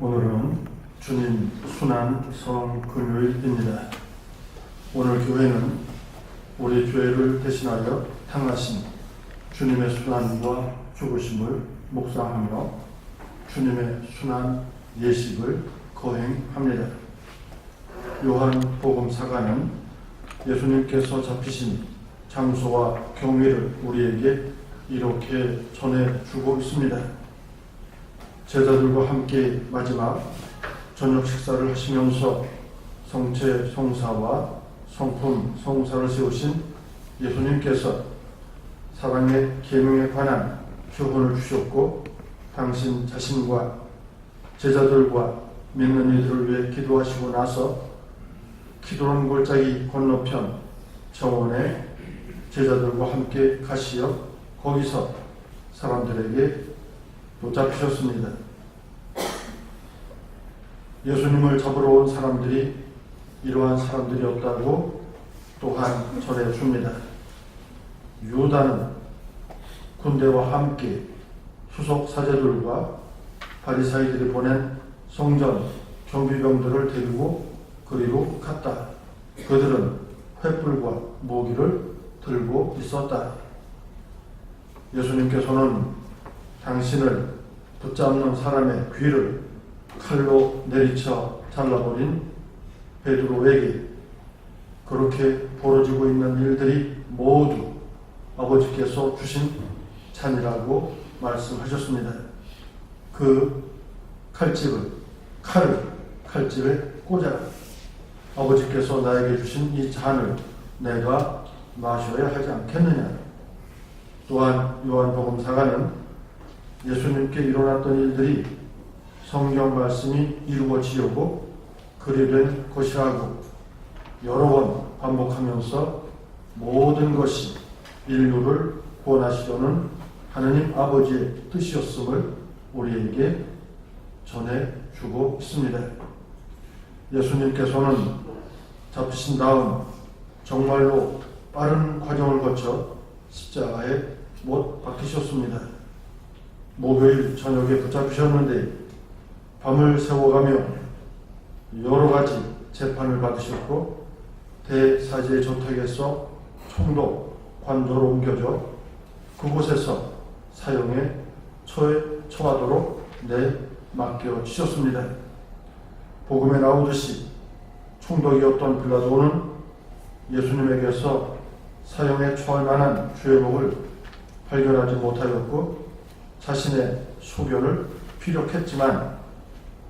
오늘은 주님 순환 성 금요일입니다. 오늘 교회는 우리 교회를 대신하여 탕하신 주님의 순환과 죽으심을 묵상하며 주님의 순환 예식을 거행합니다. 요한 복음 사가는 예수님께서 잡히신 장소와 경위를 우리에게 이렇게 전해주고 있습니다. 제자들과 함께 마지막 저녁 식사를 하시면서 성체 성사와 성품 성사를 세우신 예수님께서 사랑의 계명에 관한 교훈을 주셨고 당신 자신과 제자들과 믿는 이들을 위해 기도하시고 나서 기도는 골짜기 건너편 정원에 제자들과 함께 가시어 거기서 사람들에게 붙잡히셨습니다. 예수님을 잡으러 온 사람들이 이러한 사람들이었다고 또한 전해 줍니다. 유다는 군대와 함께 수석 사제들과 바리사이들이 보낸 성전 경비병들을 데리고 그리로 갔다. 그들은 횃불과 모기를 들고 있었다. 예수님께서는 당신을 붙잡는 사람의 귀를 칼로 내리쳐 잘라버린 베드로에게 그렇게 벌어지고 있는 일들이 모두 아버지께서 주신 잔이라고 말씀하셨습니다. 그 칼집을 칼을 칼집에 꽂아라. 아버지께서 나에게 주신 이 잔을 내가 마셔야 하지 않겠느냐. 또한 요한복음 사가는 예수님께 일어났던 일들이 성경 말씀이 이루어지려고 그리된 것이라고 여러 번 반복하면서 모든 것이 인류를 구원하시려는 하느님 아버지의 뜻이었음을 우리에게 전해주고 있습니다. 예수님께서는 잡히신 다음 정말로 빠른 과정을 거쳐 십자가에 못 박히셨습니다. 목요일 저녁에 붙잡히셨는데 밤을 새워가며 여러 가지 재판을 받으셨고 대사제의 저택에서 총독 관저로 옮겨져 그곳에서 사형에 처해 처하도록 내 맡겨 주셨습니다. 복음에 나오듯이 총독이었던 빌라도는 예수님에게서 사형에 처할 만한 죄목을 발견하지 못하였고 자신의 소견을 피력했지만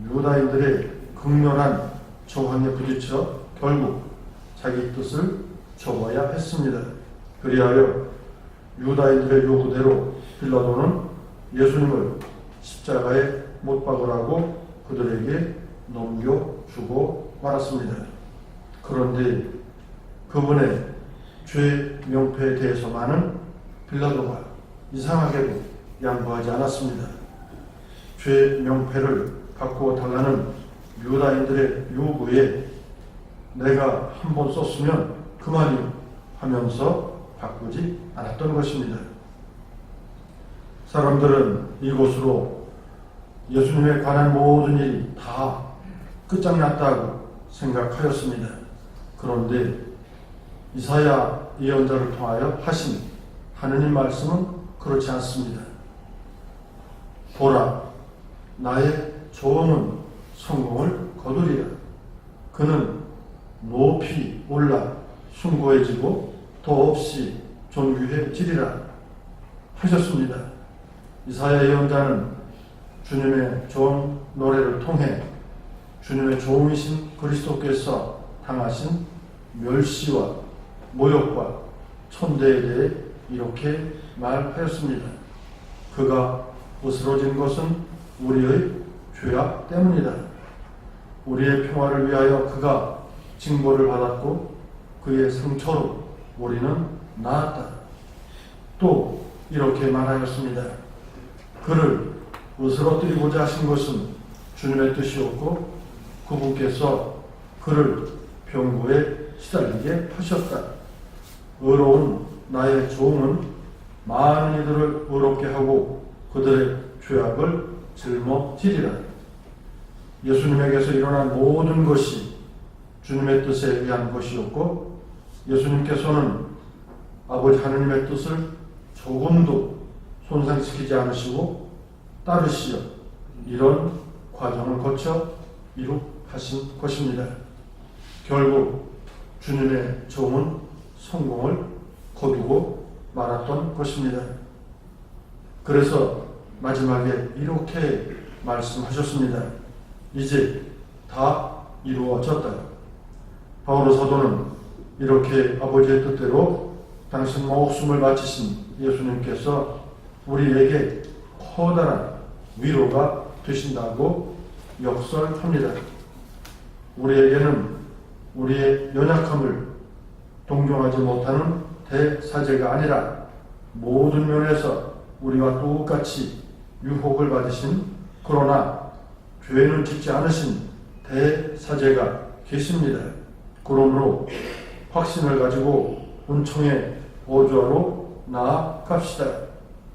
유다인들의 극렬한 저항에 부딪혀 결국 자기 뜻을 접어야 했습니다. 그리하여 유다인들의 요구대로 빌라도는 예수님을 십자가에 못 박으라고 그들에게 넘겨주고 말았습니다. 그런데 그분의 죄 명패에 대해서만은 빌라도가 이상하게도 양보하지 않았습니다. 죄 명패를 바꾸어 달라는 유다인들의 요구에 내가 한 번 썼으면 그만이 하면서 바꾸지 않았던 것입니다. 사람들은 이곳으로 예수님에 관한 모든 일이 다 끝장났다고 생각하였습니다. 그런데 이사야 예언자를 통하여 하신 하느님 말씀은 그렇지 않습니다. 보라, 나의 조언은 성공을 거두리라. 그는 높이 올라 숭고해지고 더없이 존귀해지리라 하셨습니다. 이사야 예언자는 주님의 좋은 노래를 통해 주님의 종이신 그리스도께서 당하신 멸시와 모욕과 천대에 대해 이렇게 말하였습니다. 그가 으스러진 것은 우리의 죄악 때문이다. 우리의 평화를 위하여 그가 징벌을 받았고 그의 상처로 우리는 나았다. 또 이렇게 말하였습니다. 그를 으스러뜨리고자 하신 것은 주님의 뜻이었고 그분께서 그를 병고에 시달리게 하셨다. 의로운 나의 종은 많은 이들을 의롭게 하고 그들의 죄악을 짊어지리라. 예수님에게서 일어난 모든 것이 주님의 뜻에 의한 것이었고 예수님께서는 아버지 하느님의 뜻을 조금도 손상시키지 않으시고 따르시어 이런 과정을 거쳐 이룩하신 것입니다. 결국 주님의 종은 성공을 거두고 말았던 것입니다. 그래서 마지막에 이렇게 말씀하셨습니다. 이제 다 이루어졌다. 바오로 사도는 이렇게 아버지의 뜻대로 당신 목숨을 바치신 예수님께서 우리에게 커다란 위로가 되신다고 역설합니다. 우리에게는 우리의 연약함을 동정하지 못하는 대사제가 아니라 모든 면에서 우리와 똑같이 유혹을 받으신 그러나 죄는 짓지 않으신 대사제가 계십니다. 그러므로 확신을 가지고 은총의 보좌로 나아갑시다.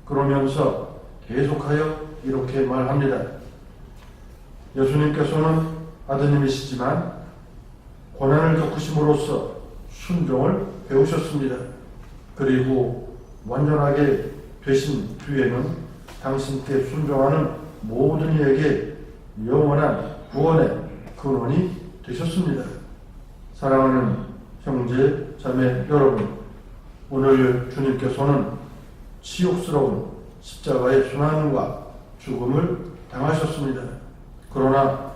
그러면서 계속하여 이렇게 말합니다. 예수님께서는 아드님이시지만 고난을 겪으심으로써 순종을 배우셨습니다. 그리고 완전하게 되신 뒤에는 당신께 순종하는 모든 이에게 영원한 구원의 근원이 되셨습니다. 사랑하는 형제, 자매 여러분, 오늘 주님께서는 치욕스러운 십자가의 순환과 죽음을 당하셨습니다. 그러나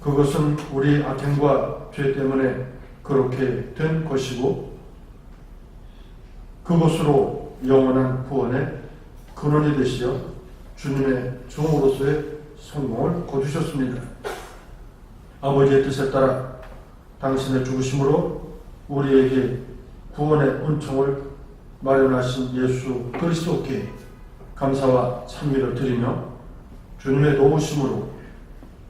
그것은 우리 악행과 죄 때문에 그렇게 된 것이고 그것으로 영원한 구원의 근원이 되시어 주님의 종으로서의 성공을 거두셨습니다. 아버지의 뜻에 따라 당신의 죽으심으로 우리에게 구원의 은총을 마련하신 예수 그리스도께 감사와 찬미를 드리며 주님의 도우심으로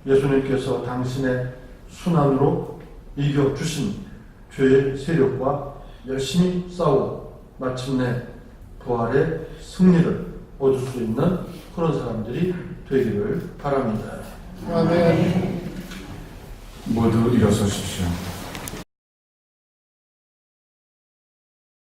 예수님께서 당신의 순환으로 이겨주신 죄의 세력과 열심히 싸워 마침내 부활의 승리를 얻을 수 있는 그런 사람들이 되기를 바랍니다. 아멘. 모두 일어서십시오.